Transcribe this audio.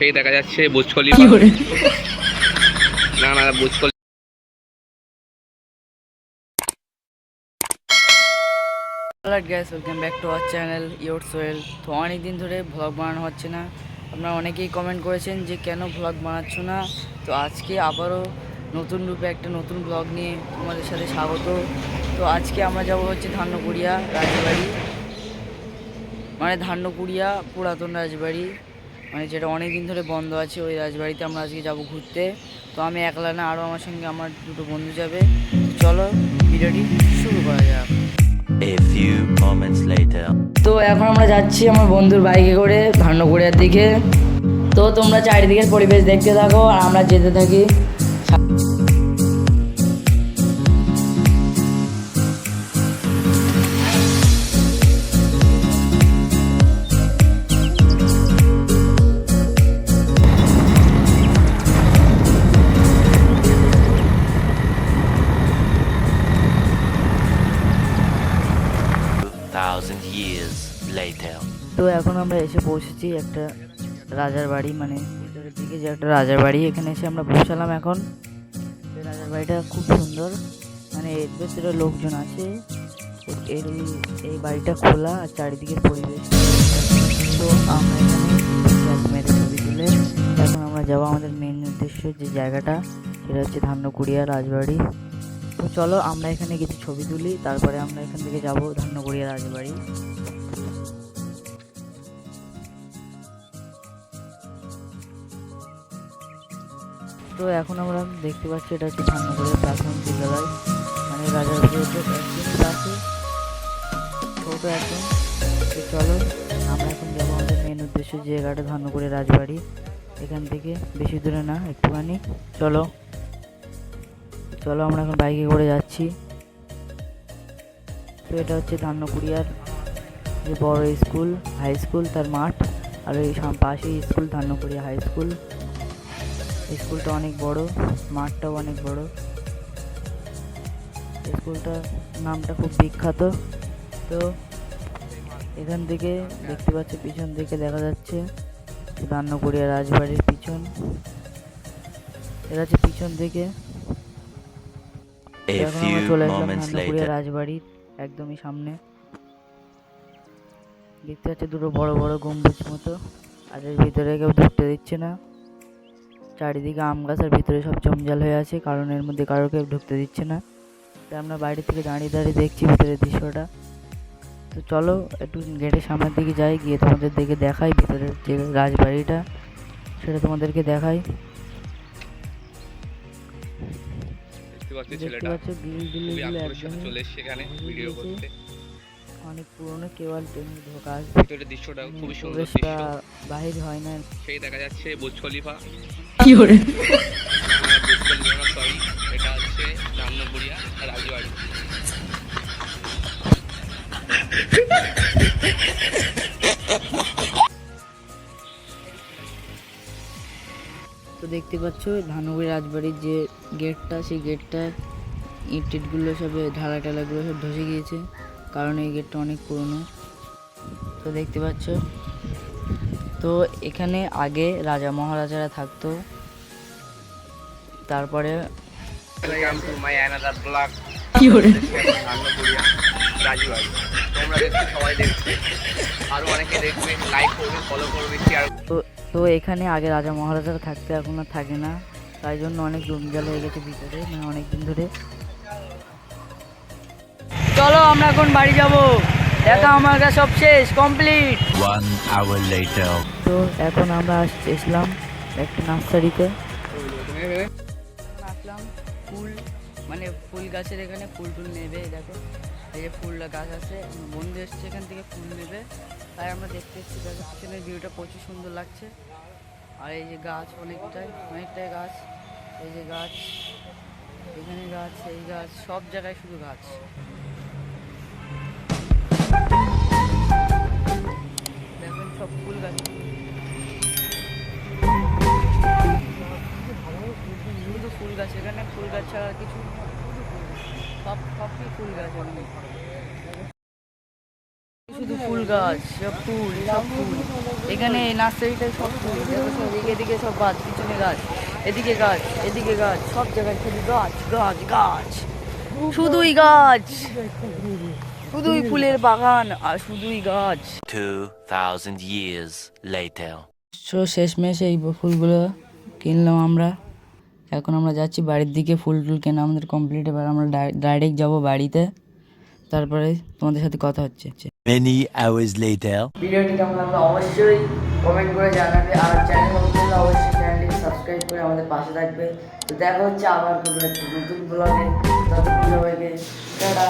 সেই দেখা যাচ্ছে বুজকলি না না বুজকলি hello guys welcome back to our channel your Soyel তো অনেক দিন ধরে ভ্লগ বানানো হচ্ছে না। আপনারা অনেকেই কমেন্ট করেছেন যে কেন ভ্লগ বানাচ্ছ না? তো আজকে আবারও নতুন রূপে একটা নতুন ভ্লগ নিয়ে তোমাদের সাথে স্বাগত। তো আজকে আমরা যাব হচ্ছে ধান্যকুড়িয়া রাজবাড়ি। মানে ধান্যকুড়িয়া পুরাতন রাজবাড়ি। মানে যেটা অনেক দিন ধরে বন্ধ আছে ওই রাজবাড়িতে আমরা আজকে যাব ঘুরতে। তো আমি একলা না আরও আমার সঙ্গে আমার দুটো বন্ধু যাবে। চলো ভিডিওটি শুরু করা যাক। A few moments later. তো এখন আমরা যাচ্ছি আমার বন্ধুর বাইকে করে ধান্যকুড়িয়ার দিকে। তো তোমরা চারিদিকের পরিবেশ দেখতে থাকো আর আমরা যেতে থাকি। তো এখন আমরা এসে পৌঁছেছি একটা রাজার বাড়ি মানে ভিতরের দিকে যে একটা রাজার বাড়ি। এখানে এসে আমরা পৌঁছালাম এখন। রাজার বাড়িটা খুব সুন্দর। মানে এর ভেতরে লোকজন আছে। এর- এই বাড়িটা খোলা আর চারিদিকের পরিবেশ। তো আমরা এখানে মেরে ছবি তুলে এখন আমরা যাব আমাদের মেন উদ্দেশ্য যে জায়গাটা, সেটা হচ্ছে ধান্যকুড়িয়া রাজবাড়ি। তো চলো আমরা এখানে কিছু ছবি তুলি, তারপরে আমরা এখান থেকে যাব ধান্যকুড়িয়া রাজবাড়ি। তো এখন আমরা দেখতে পাচ্ছি এটা হচ্ছে ধান্যকুড়িয়া প্রাথমিক বিদ্যালয়। মানে রাজার ছোট একদম। চলো, আমরা এখন যাব আমাদের মেন উদ্দেশ্য যে জায়গাটা ধান্যকুড়িয়া রাজবাড়ি। এখান থেকে বেশি দূরে না, একটুখানি। চলো। চলো, আমরা এখন বাইকে করে যাচ্ছি। তো এটা হচ্ছে ধান্যকুড়িয়ার যে বড় স্কুল হাই স্কুল তার মাঠ। আর সাম- পাশেই স্কুল ধান্যকুড়িয়া হাই স্কুল স্কুলটা অনেক বড় মাঠটাও অনেক বড়। স্কুলটার নামটা খুব বিখ্যাত। তো এখান থেকে দেখতে পাচ্ছি পিছন দিকে দেখা যাচ্ছে রান্নাকুড়িয়া রাজবাড়ির পিছন। এটা হচ্ছে পিছন এখন আমরা চলে আসলাম রান্নাকুড়িয়া রাজবাড়ির একদমই সামনে। দেখতে পাচ্ছি দুটো বড় বড় গম্বুজ মতো। আর এর ভিতরে কেউ ঢুকতে দিচ্ছে না। চারিদিকে আম গাছের ভিতরে সব জঞ্জাল হয়ে আছে কারণ এর মধ্যে কারও কেউ ঢুকতে দিচ্ছে না। তাই আমরা বাইরে থেকে দাঁড়িয়ে দাঁড়িয়ে দেখছি ভিতরের দৃশ্যটা। তো চলো একটু গেটের সামনের দিকে যাই গিয়ে তোমাদের দিকে দেখাই ভিতরের যে রাজবাড়িটা সেটা তোমাদেরকে দেখাই। দেখতে পাচ্ছি গ্রিল চলে এখানে ভিডিও করতে। অনেক পুরনো কেবল ঢোকা ভিতরের দৃশ্যটা খুবই সুন্দর দৃশ্য। বাহির হয় না। সেই দেখা যাচ্ছে বুজ খলিফা। তো দেখতে পাচ্ছ ধানগুড়ি রাজবাড়ির যে গেটটা, সেই গেটটা ইট টিটগুলো সব ঢালা টালাগুলো সব ধসে গিয়েছে। কারণ এই গেটটা অনেক পুরনো। তো দেখতে পাচ্ছ তো এখানে আগে রাজা মহারাজারা থাকতো। তারপরে তো তো এখানে আগে রাজা মহারাজারা থাকতে এখন আর থাকে না। তাই জন্য অনেক জঞ্জাল হয়ে গেছে ভিতরে মানে অনেক দিন ধরে। চলো আমরা এখন বাড়ি যাব। দেখা আমার কাছে সব শেষ কমপ্লিট One hour later. তো এখন আমরা এসলাম একটা নার্সারিতে। আসলাম ফুল মানে ফুল গাছের এখানে ফুল টুল নেবে দেখো। এই যে ফুল গাছ আছে বন্ধু এসছে এখান থেকে ফুল নেবে। তাই আমরা দেখতে এসেছি দেখো পিছনের ভিউটা প্রচুর সুন্দর লাগছে। আর এই যে গাছ অনেকটাই অনেকটাই গাছ। এই যে গাছ এখানে গাছ এই গাছ সব জায়গায় শুধু গাছ। সব ফুল গাছ। শুধু ফুল গাছ, এখানে ফুল গাছ ছাড়া কিছু সব, সবই ফুল গাছ এখানে। শুধু ফুল গাছ, সব ফুল সব ফুল। এখানে এই নার্সারিটায় সব ফুল এদিকে এদিকে সব গাছ, পিছনে গাছ, এদিকে গাছ এদিকে গাছ, সব জায়গায় শুধু গাছ গাছ গাছ। শুধুই গাছ। শুধুই ফুলের বাগান আর শুধুই গাছ। 2,000 years later. সো শেষ শেষমেশ এই ফুলগুলো কিনলাম আমরা। এখন আমরা যাচ্ছি বাড়ির দিকে ফুল টুল কেনা আমাদের কমপ্লিট এবার আমরা ডাইরেক্ট যাব বাড়িতে। তারপরে তোমাদের সাথে কথা হচ্ছে। Many hours later. ভিডিওটি কেমন লাগল অবশ্যই কমেন্ট করে জানাবে। আর চ্যানেল নতুন অবশ্যই চ্যানেলটি সাবস্ক্রাইব করে আমাদের পাশে থাকবে। তো দেখা হচ্ছে আবার কোনো একটা নতুন ব্লগে ততক্ষণ সবাইকে টাটা।